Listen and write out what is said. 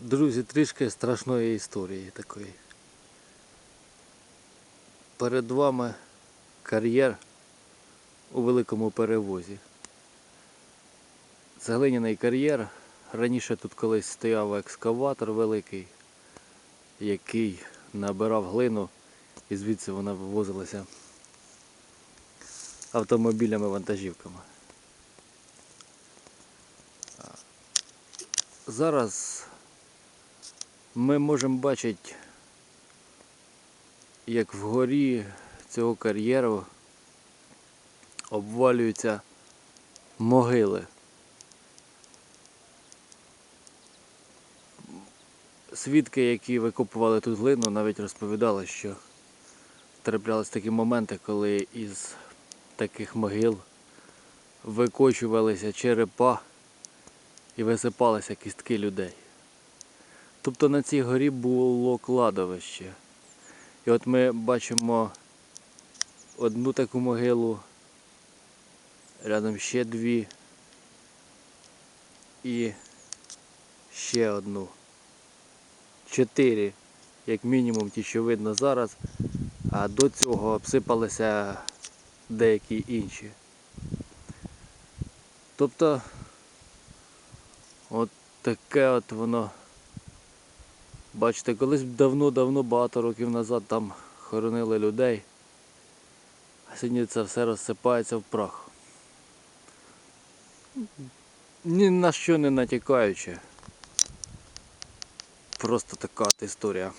Друзі, трішки страшної історії такої. Перед вами кар'єр у великому перевозі. Це кар'єр. Раніше тут колись стояв екскаватор великий, який набирав глину і звідси вона вивозилася автомобілями-вантажівками. Зараз ми можемо бачити, як вгорі цього кар'єру обвалюються могили. Свідки, які викопували тут глину, навіть розповідали, що траплялись такі моменти, коли із таких могил викочувалися черепа і висипалися кістки людей. Тобто на цій горі було кладовище. І от ми бачимо одну таку могилу, рядом ще дві і ще одну. Чотири, як мінімум, ті, що видно зараз, а до цього обсипалися деякі інші. Тобто От таке от воно. Бачите, колись давно-давно, багато років назад там хоронили людей. А сьогодні це все розсипається в прах. Ні на що не натякаючи. Просто така історія.